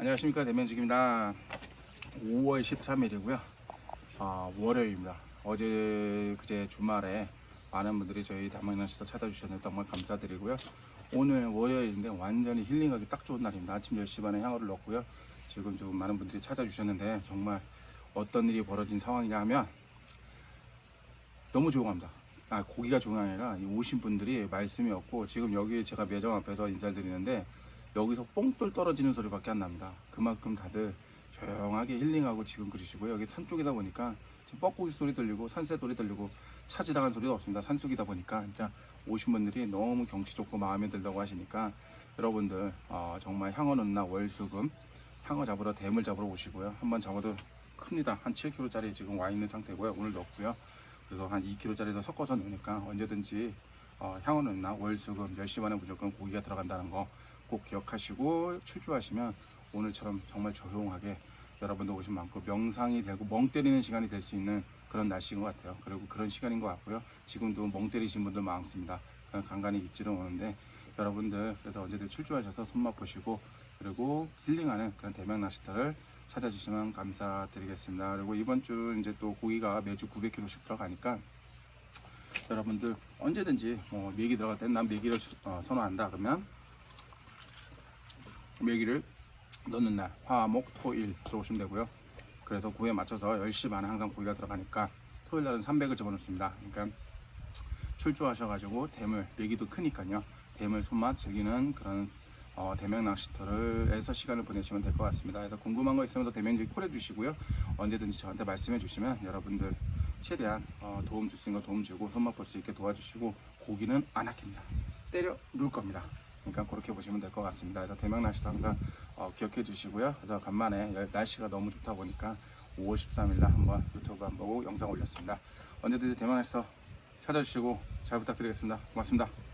안녕하십니까. 대면직입니다. 5월 13일이고요. 아, 월요일입니다. 어제 그제 주말에 많은 분들이 저희 담양낚시터 찾아주셨는데 정말 감사드리고요. 오늘 월요일인데 완전히 힐링하기 딱 좋은 날입니다. 아침 10시 반에 향어를 넣었고요. 지금 좀 많은 분들이 찾아주셨는데 정말 어떤 일이 벌어진 상황이냐 하면 너무 조용합니다. 아, 고기가 조용한 게 아니라 이 오신 분들이 말씀이 없고 지금 여기 제가 매점 앞에서 인사를 드리는데 여기서 뽕돌 떨어지는 소리밖에 안 납니다. 그만큼 다들 조용하게 힐링하고 지금 그러시고요. 여기 산 쪽이다 보니까 지금 뻐꾸기 소리 들리고 산새 소리 들리고 차 지나간 소리도 없습니다. 산속이다 보니까 진짜 오신 분들이 너무 경치 좋고 마음에 들다고 하시니까 여러분들 어, 정말 향어 넣나 월수금 향어 잡으러 대물 잡으러 오시고요. 한번 잡아도 큽니다. 한 7kg짜리 지금 와 있는 상태고요. 오늘 넣었고요. 그래서 한 2kg짜리도 섞어서 넣으니까 언제든지 어, 향어 넣나 월수금 10시 반에 무조건 고기가 들어간다는 거 꼭 기억하시고 출주하시면 오늘처럼 정말 조용하게 여러분들 오신 많고 명상이 되고 멍 때리는 시간이 될 수 있는 그런 날씨인 것 같아요. 그리고 그런 시간인 것 같고요. 지금도 멍 때리신 분들 많습니다. 간간히 입질은 오는데 여러분들 그래서 언제든 출주하셔서 손맛 보시고 그리고 힐링하는 그런 대명 낚시터를 찾아주시면 감사드리겠습니다. 그리고 이번 주 이제 또 고기가 매주 900kg씩 들어가니까 여러분들 언제든지 뭐 메기 들어갈 땐난 메기를 주- 어, 선호한다 그러면 메기를 넣는 날 화목 토일 들어오시면 되고요. 그래서 구에 맞춰서 10시 반에 항상 고기가 들어가니까 토요일 날은 300을 집어넣습니다. 그러니까 출조하셔가지고 대물 메기도 크니까요. 대물 손맛 즐기는 그런 어, 대명 낚시터를 해서 시간을 보내시면 될 것 같습니다. 그래서 궁금한 거 있으면 더 대면지 콜해 주시고요. 언제든지 저한테 말씀해 주시면 여러분들 최대한 어, 도움 있는 거 도움 주고 손맛 볼 수 있게 도와주시고 고기는 안 아낍니다. 때려 누를 겁니다. 보시면 될 것 같습니다. 그래서 대명 낚시도 항상 어, 기억해 주시고요. 그래서 간만에 열- 날씨가 너무 좋다 보니까 5월 13일 날 한번 유튜브 한번 보고 영상 올렸습니다. 언제든지 대명 낚시터 찾아주시고 잘 부탁드리겠습니다. 고맙습니다.